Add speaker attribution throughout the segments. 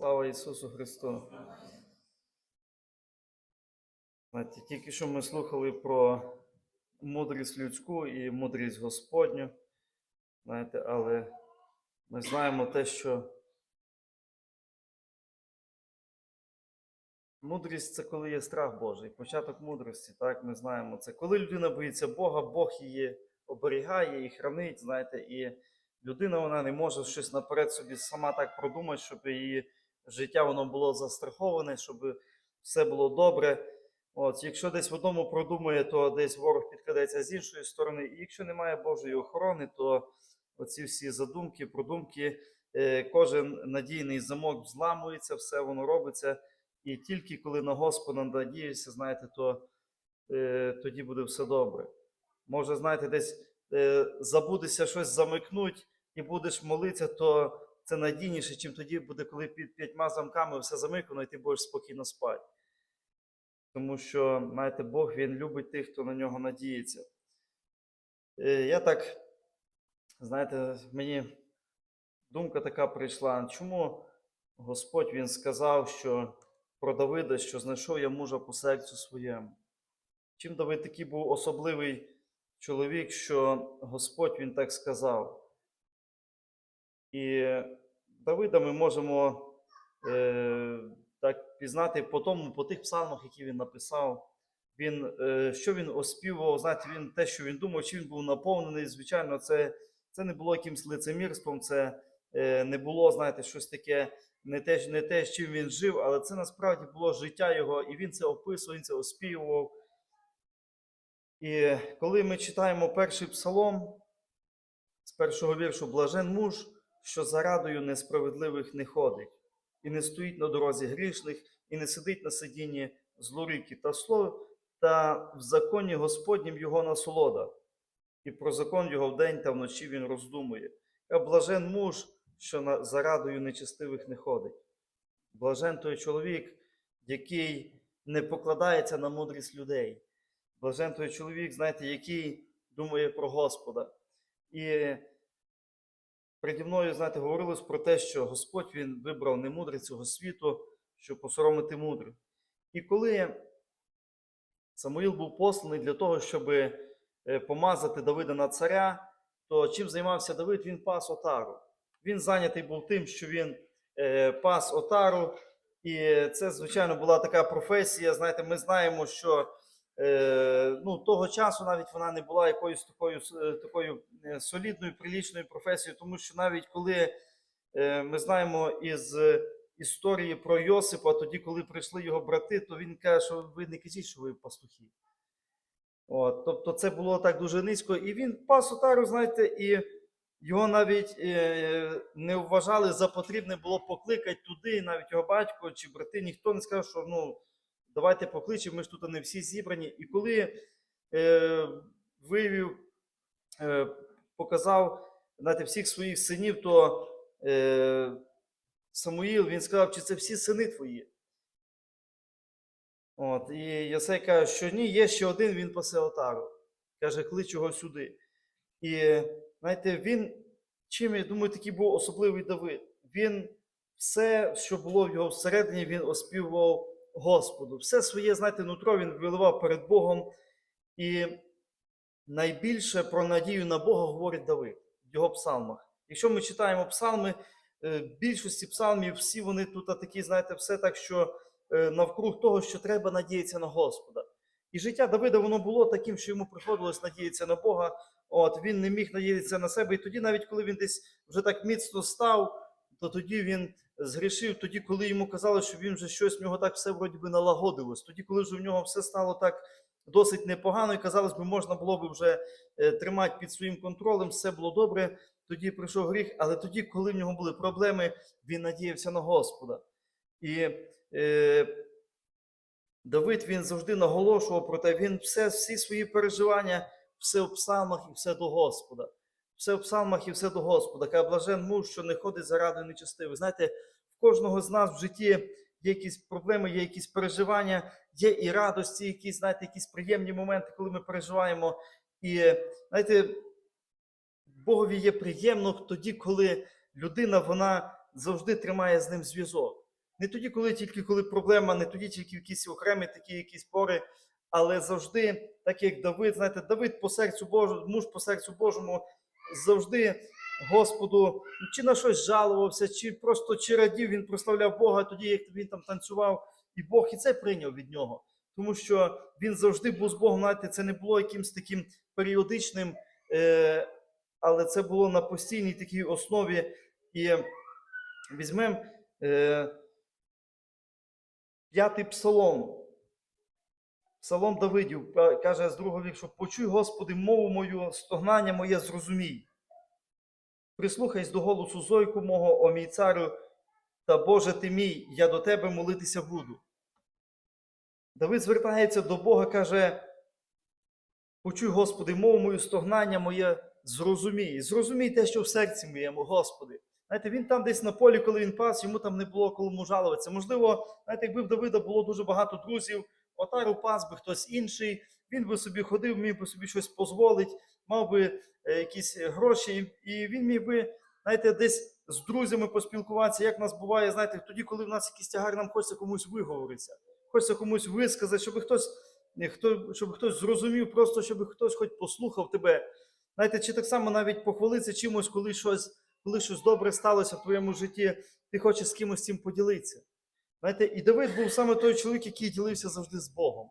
Speaker 1: Слава Ісусу Христу. Знаєте, тільки що ми слухали про мудрість людську і мудрість Господню. Знаєте, але ми знаємо те, що мудрість це коли є страх Божий, початок мудрості, так, ми знаємо це. Коли людина боїться Бога, Бог її оберігає і хранить, знаєте, і людина вона не може щось наперед собі сама так продумати, щоб її життя воно було застраховане, щоб все було добре. От, якщо десь в одному продумує, то десь ворог підкрадеться з іншої сторони. І якщо немає Божої охорони, то оці всі задумки, продумки, е, кожен надійний замок зламується, все воно робиться. І тільки коли на Господа надієшся, знаєте, то е, тоді буде все добре. Може, знаєте, десь е, забудеться щось замикнуть і будеш молитися, то це надійніше, чим тоді буде, коли під п'ятьма замками все замикано, і ти будеш спокійно спати. Тому що, знаєте, Бог Він любить тих, хто на нього надіється. Е, Я так, знаєте, мені думка така прийшла, чому Господь Він сказав, що про Давида, що знайшов я мужа по серцю своєму. Чим Давид такий був особливий чоловік, що Господь Він так сказав. І Давида ми можемо е, так пізнати по тому, по тих псалмах, які він написав. Він, е, що він оспівував, знаєте, він те, що він думав, чи він був наповнений. Звичайно, це, це не було якимось лицемірством, це е, не було, знаєте, щось таке, не те, не те, з чим він жив, але це насправді було життя його, і він це описував, він це оспівував. І коли ми читаємо перший псалом з першого віршу Блажен муж, що за радою несправедливих не ходить, і не стоїть на дорозі грішних, і не сидить на сидінні злоріки та слово, та в законі Господнім його насолода, і про закон його вдень та вночі він роздумує. А блажен муж, що за радою нечестивих не ходить. Блажен той чоловік, який не покладається на мудрість людей. Блажен той чоловік, знаєте, який думає про Господа. І переді мною, знаєте, говорилось про те, що Господь Він вибрав не мудрість цього світу, щоб посоромити мудрих. І коли Самуїл був посланий для того, щоб е, помазати Давида на царя, то чим займався Давид? Він пас отару. Він зайнятий був тим, що він е, пас отару. І це, звичайно, була така професія. Знаєте, ми знаємо, що е, ну, того часу навіть вона не була якоюсь такою, е, такою е, солідною, прилічною професією, тому що навіть коли е, ми знаємо із історії про Йосипа, тоді, коли прийшли його брати, то він каже, що ви не кажіть, що ви пастухи. От, тобто це було так дуже низько. І він пас отару, знаєте, і його навіть е, не вважали за потрібне було покликати туди, навіть його батько чи брати, ніхто не сказав, що ну, давайте покличемо, ми ж тут не всі зібрані. І коли е, вивів, е, показав знаєте, всіх своїх синів, то е, Самуїл він сказав, чи це всі сини твої. От, і Єсей каже, що ні, є ще один, він пасе отару. Каже, клич його сюди. І знаєте, він, чим, я думаю, такий був особливий Давид. Він все, що було в його всередині, він оспівував Господу. Все своє, знаєте, нутро він виливав перед Богом. І найбільше про надію на Бога говорить Давид в його псалмах. Якщо ми читаємо псалми, е, більшості псалмів всі вони тут такі, знаєте, все так, що е, навкруг того, що треба надіятися на Господа. І життя Давида воно було таким, що йому приходилось надіятися на Бога. От він не міг надіятися на себе. І тоді, навіть коли він десь вже так міцно став, то тоді він згрішив. Тоді, коли йому казали, що він вже щось в нього так все вроді би налагодилось. Тоді, коли вже в нього все стало так досить непогано, і казалось би, можна було би вже е, тримати під своїм контролем, все було добре. Тоді прийшов гріх, але тоді, коли в нього були проблеми, він надіявся на Господа. І е, Давид він завжди наголошував про те, він все, всі свої переживання, все в псалмах і все до Господа. Все в псалмах і все до Господа. Каже, блажен муж, що не ходить заради нечестивих. Знаєте, в кожного з нас в житті є якісь проблеми, є якісь переживання, є і радості, якісь, знаєте, якісь приємні моменти, коли ми переживаємо. І знаєте, Богові є приємно тоді, коли людина вона завжди тримає з ним зв'язок. Не тоді, коли тільки коли проблема, не тоді тільки якісь окремі такі якісь пори, але завжди, так як Давид, знаєте, Давид по серцю Божому, муж по серцю Божому, завжди Господу чи на щось жалувався, чи просто чи радів, він прославляв Бога тоді, як він там танцював, і Бог і це прийняв від нього. Тому що він завжди був з Богом, знаєте, це не було якимось таким періодичним, е, але це було на постійній такій основі. І візьмемо е, п'ятий псалом. Псалом Давидів каже з другого віршу: Почуй, Господи, мову мою, стогнання моє зрозумій. Прислухайся до голосу зойку мого, о мій царю, та Боже ти мій, я до тебе молитися буду. Давид звертається до Бога, каже: Почуй, Господи, мову мою, стогнання моє, зрозумій. Зрозумій те, що в серці моєму, Господи. Знаєте, він там десь на полі, коли він пас, йому там не було кому жалуватися. Можливо, знаєте, якби в Давида було дуже багато друзів, отару пас би хтось інший, він би собі ходив, міг би собі щось дозволити, мав би е, якісь гроші, і він міг би, знаєте, десь з друзями поспілкуватися, як в нас буває, знаєте, тоді, коли в нас якийсь тягар, нам хочеться комусь виговоритися, хочеться комусь висказати, щоб хтось, е, хто, щоб хтось зрозумів, просто щоб хтось хоч послухав тебе. Знаєте, чи так само навіть похвалитися чимось, коли щось, коли щось добре сталося в твоєму житті, ти хочеш з кимось цим поділитися. Знаєте, і Давид був саме той чоловік, який ділився завжди з Богом.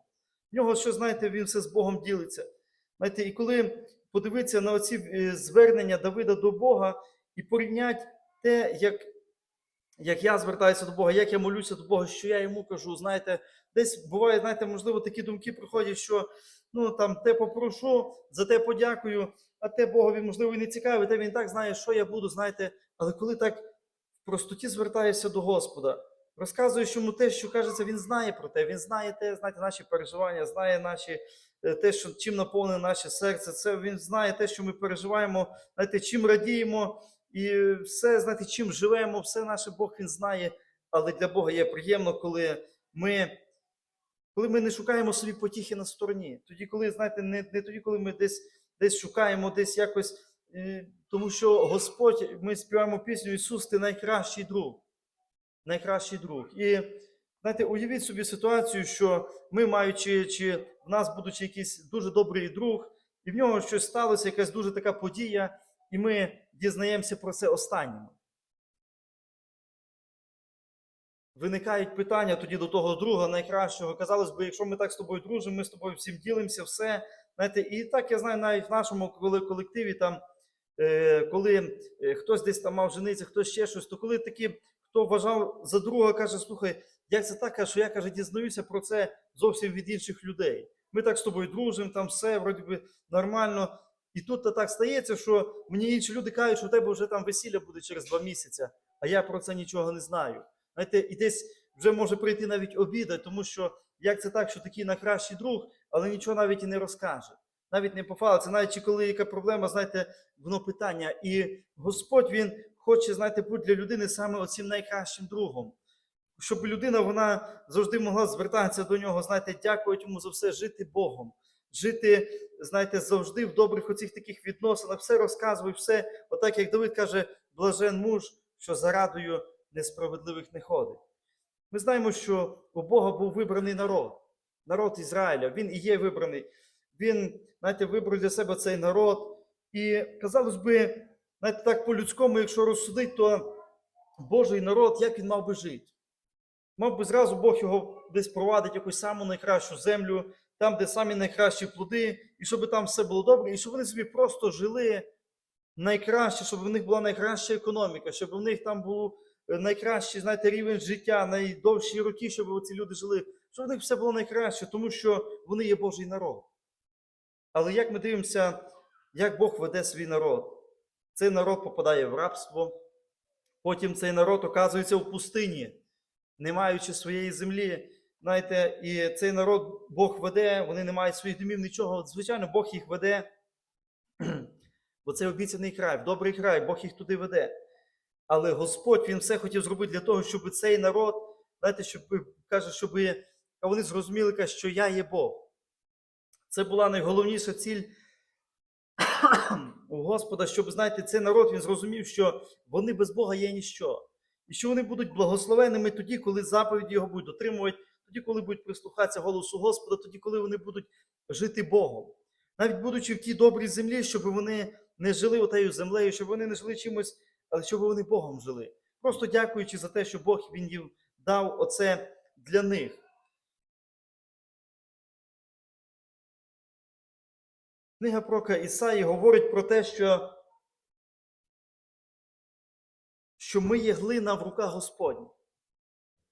Speaker 1: В нього, що знаєте, він все з Богом ділиться. Знаєте, і коли подивитися на оці е, звернення Давида до Бога і порівняти те, як, як я звертаюся до Бога, як я молюся до Бога, що я йому кажу, знаєте, десь буває, знаєте, можливо, такі думки приходять, що ну там те попрошу, за те подякую, а те Богові, можливо, і не цікавить, те він так знає, що я буду, знаєте, але коли так в простоті звертаєшся до Господа, розказуєш йому те, що кажеться, він знає про те, він знає те, знаєте, наші переживання, знає наші, е, те, що чим наповнене наше серце. Це він знає те, що ми переживаємо, знаєте, чим радіємо, і все, знаєте, чим живемо, все наше Бог він знає. Але для Бога є приємно, коли ми, коли ми не шукаємо собі потіхи на стороні. Тоді, коли, знаєте, не, не тоді, коли ми десь, десь шукаємо, десь якось. е, Тому що Господь, ми співаємо пісню Ісус, ти найкращий друг найкращий друг. І знаєте, уявіть собі ситуацію, що ми, маючи, чи в нас будучи якийсь дуже добрий друг, і в нього щось сталося, якась дуже така подія, і ми дізнаємося про це останніми. Виникають питання тоді до того друга найкращого. Казалось би, якщо ми так з тобою дружимо, ми з тобою всім ділимося, все. Знаєте, і так я знаю, навіть в нашому колективі, там, е, коли е, хтось десь там мав жениться, хтось ще щось, то коли такі хто вважав за друга, каже: слухай, як це так, що я каже, дізнаюся про це зовсім від інших людей. Ми так з тобою дружимо, там все вроді би нормально. І тут так стається, що мені інші люди кажуть, що у тебе вже там весілля буде через два місяці, а я про це нічого не знаю. Знаєте, і десь вже може прийти навіть обіда, тому що як це так, що такий найкращий друг, але нічого навіть і не розкаже. Навіть не пофалиться, навіть чи коли яка проблема, знаєте, воно питання. І Господь він хоче, знаєте, бути для людини саме оцим найкращим другом. Щоб людина вона завжди могла звертатися до нього, знаєте, дякувати йому за все, жити Богом, жити, знаєте, завжди в добрих оцих таких відносинах, все розказує, все, отак як Давид каже, блажен муж, що за радою несправедливих не ходить. Ми знаємо, що у Бога був вибраний народ, народ Ізраїля, він і є вибраний. Він, знаєте, вибрав для себе цей народ. І казалось би, знаєте, так по-людському, якщо розсудити, то Божий народ, як він мав би жити? Мав би зразу Бог його десь провадить якусь саму найкращу землю, там, де самі найкращі плоди, і щоб там все було добре, і щоб вони собі просто жили найкраще, щоб в них була найкраща економіка, щоб в них там був е, найкращий, знаєте, рівень життя, найдовші роки, щоб ці люди жили, щоб в них все було найкраще, тому що вони є Божий народ. Але як ми дивимося, як Бог веде свій народ? Цей народ попадає в рабство, потім цей народ оказується в пустині, не маючи своєї землі. Знаєте, і цей народ Бог веде, вони не мають своїх домів, нічого. Звичайно, Бог їх веде, бо це обіцяний край, добрий край, Бог їх туди веде. Але Господь Він все хотів зробити для того, щоб цей народ, знаєте, щоб каже, щоб вони зрозуміли, що я є Бог. Це була найголовніша ціль у Господа, щоб, знаєте, цей народ він зрозумів, що вони без Бога є ніщо. і що вони будуть благословенними тоді, коли заповіді його будуть дотримувати, тоді, коли будуть прислухатися голосу Господа, тоді, коли вони будуть жити Богом. Навіть будучи в тій добрій землі, щоб вони не жили отею землею, щоб вони не жили чимось, але щоб вони Богом жили. Просто дякуючи за те, що Бог він їм дав оце для них. Книга пророка Ісаї говорить про те, що, що ми є глина в руках Господніх.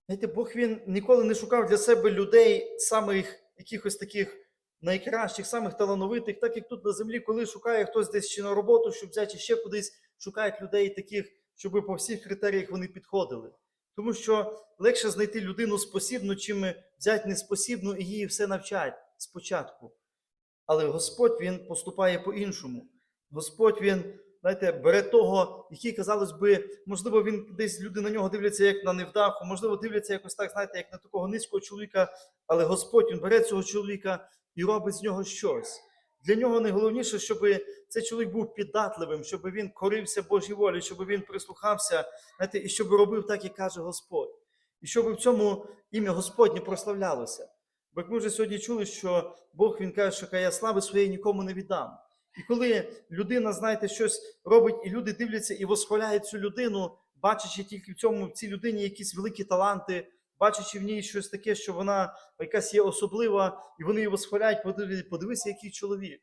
Speaker 1: Знаєте, Бог він ніколи не шукав для себе людей самих якихось таких найкращих, самих талановитих, так як тут на землі, коли шукає хтось десь чи на роботу, щоб взяти чи ще кудись, шукають людей таких, щоб по всіх критеріях вони підходили. Тому що легше знайти людину спосібну, чим взяти неспосібну і її все навчать спочатку. Але Господь Він поступає по-іншому. Господь Він, знаєте, бере того, який, казалось би, можливо, він десь люди на нього дивляться як на невдаху, можливо, дивляться якось так, знаєте, як на такого низького чоловіка, але Господь Він бере цього чоловіка і робить з нього щось. Для нього найголовніше, щоб цей чоловік був піддатливим, щоб він корився Божій волі, щоб він прислухався, знаєте, і щоб робив так, як каже Господь. І щоб в цьому ім'я Господнє прославлялося. Як ми вже сьогодні чули, що Бог він каже, що я слави своєї нікому не віддам. І коли людина, знаєте, щось робить, і люди дивляться і восхваляють цю людину, бачачи тільки в цьому в цій людині якісь великі таланти, бачачи в ній щось таке, що вона якась є особлива, і вони її восхваляють, подивися, який чоловік.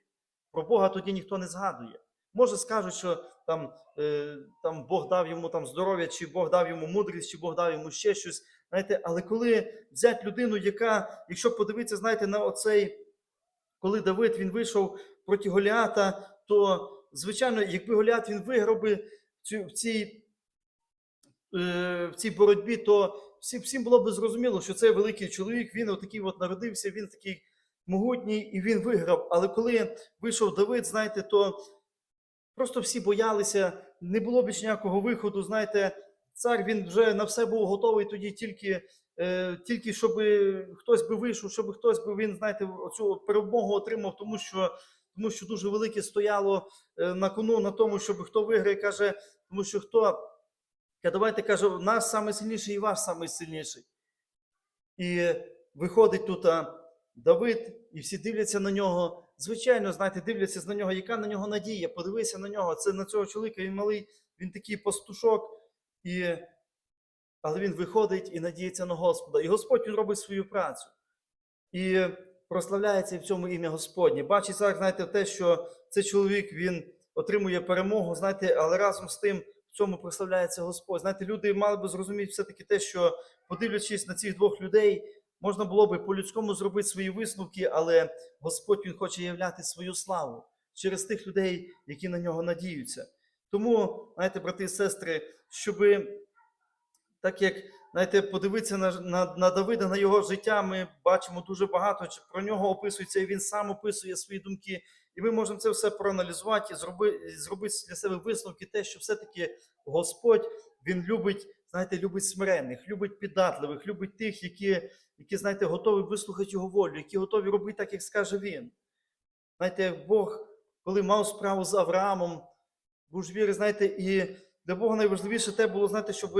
Speaker 1: Про Бога тоді ніхто не згадує. Може, скажуть, що там, е, там Бог дав йому там здоров'я, чи Бог дав йому мудрість, чи Бог дав йому ще щось. Знаєте, але коли взяти людину, яка, якщо подивитися, знаєте, на оцей, коли Давид він вийшов проти Голіата, то, звичайно, якби Голіат він виграв би цю, в, цій, е, в цій боротьбі, то всі, всім було б зрозуміло, що це великий чоловік, він отакий от народився, він такий могутній, і він виграв. Але коли вийшов Давид, знаєте, то просто всі боялися, не було більш ніякого виходу. Знаєте, цар він вже на все був готовий тоді тільки, е, тільки щоб хтось би вийшов, щоб хтось би він, знаєте, оцю перемогу отримав, тому що, тому що дуже велике стояло е, на кону на тому, щоб хто виграє, каже, тому що хто. Давайте каже, наш самий сильніший і ваш самий сильніший. І виходить тут Давид, і всі дивляться на нього. Звичайно, знаєте, дивляться на нього, яка на нього надія. Подивися на нього. Це на цього чоловіка, він малий, він такий пастушок. І... Але він виходить і надіється на Господа. І Господь робить свою працю. І прославляється в цьому ім'я Господнє. Бачить зараз, знаєте, те, що цей чоловік він отримує перемогу, знаєте, але разом з тим в цьому прославляється Господь. Знаєте, люди мали би зрозуміти все-таки те, що, подивлячись на цих двох людей, можна було би по-людському зробити свої висновки, але Господь Він хоче являти свою славу через тих людей, які на нього надіються. Тому, знаєте, брати і сестри, щоби так як знаєте, подивитися на, на, на Давида, на його життя, ми бачимо дуже багато. Про нього описується, і він сам описує свої думки. І ми можемо це все проаналізувати і зробити, зробити для себе висновки, те, що все-таки Господь Він любить, знаєте, любить смиренних, любить піддатливих, любить тих, які, які знаєте, готові вислухати його волю, які готові робити так, як скаже він. Знаєте, Бог, коли мав справу з Авраамом, був ж віри, знаєте, і для Бога найважливіше те було, знаєте, щоб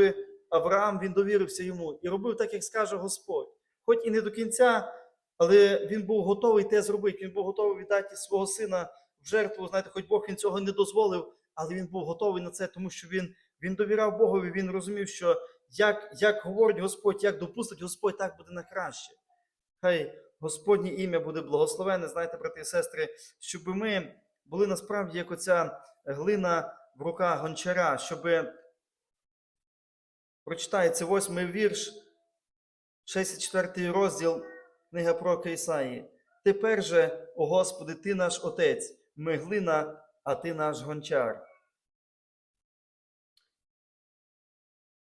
Speaker 1: Авраам він довірився йому і робив так, як скаже Господь. Хоч і не до кінця, але він був готовий те зробити. Він був готовий віддати свого сина в жертву. Знаєте, хоч Бог він цього не дозволив, але він був готовий на це, тому що він він довіряв Богові, він розумів, що як як говорить Господь, як допустить Господь, так буде на краще. Хай Господнє ім'я буде благословене, знаєте, брати і сестри, щоб ми були насправді як оця глина в руках гончара, щоб прочитається восьмий вірш, 64 розділ книга пророка Ісаї. Тепер же, о Господи, Ти наш Отець, ми глина, а Ти наш гончар.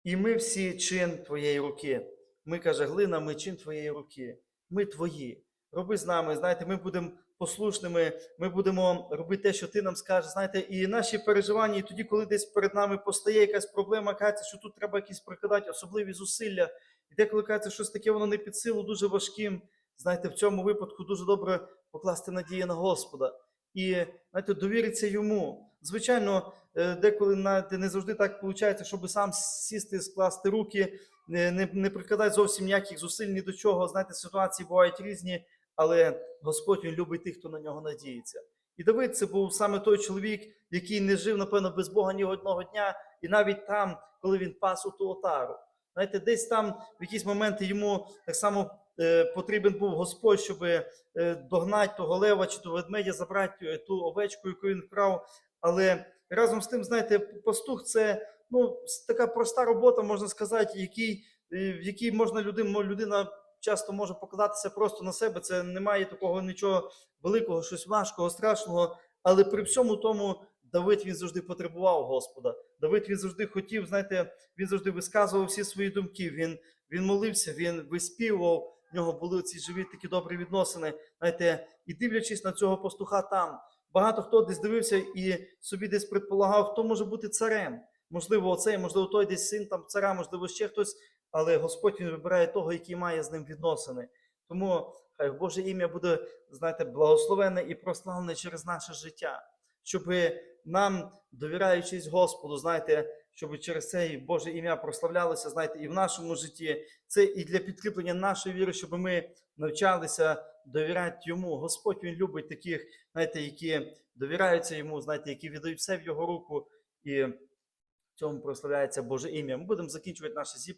Speaker 1: І ми всі чин Твоєї руки. Ми, каже, глина, ми чин Твоєї руки. Ми Твої. Роби з нами, знаєте, ми будемо послушними, ми будемо робити те, що ти нам скажеш. Знаєте, і наші переживання, і тоді, коли десь перед нами постає якась проблема, кажеться, що тут треба якісь прикладати особливі зусилля. І деколи кажеться, щось таке, воно не під силу, дуже важким. Знаєте, в цьому випадку дуже добре покласти надію на Господа. І знаєте, довіритися йому, Звичайно, е, деколи не завжди так виходить, щоб сам сісти, скласти руки, не, не, не прикладати зовсім ніяких зусиль ні до чого. Знаєте, ситуації бувають різні, але Господь любить тих, хто на нього надіється. І Давид це був саме той чоловік, який не жив, напевно, без Бога ні одного дня, і навіть там, коли він пас у ту отару. Знаєте, десь там в якісь моменти йому так само е, потрібен був Господь, щоб е, догнати того лева чи того ведмедя, забрати е, ту овечку, яку він вкрав. Але разом з тим, знаєте, пастух це ну, така проста робота, можна сказати, який, е, в якій можна людина, людина часто може покладатися просто на себе. Це немає такого нічого великого, щось важкого, страшного. Але при всьому тому Давид він завжди потребував Господа. Давид він завжди хотів, знаєте, він завжди висказував всі свої думки. Він, він молився, він виспівував. В нього були ці живі такі добрі відносини. Знаєте, і дивлячись на цього пастуха там, багато хто десь дивився і собі десь предполагав, хто може бути царем. Можливо, оцей, можливо, той десь син там цара, можливо, ще хтось, але Господь він вибирає того, який має з ним відносини. Тому хай Боже ім'я буде, знаєте, благословенне і прославлене через наше життя, щоб нам, довіряючись Господу, знаєте, щоб через це Боже ім'я прославлялося, знаєте, і в нашому житті. Це і для підкріплення нашої віри, щоб ми навчалися довіряти йому. Господь він любить таких, знаєте, які довіряються йому, знаєте, які віддають все в його руку, і в цьому прославляється Боже ім'я. Ми будемо закінчувати наше зібрання.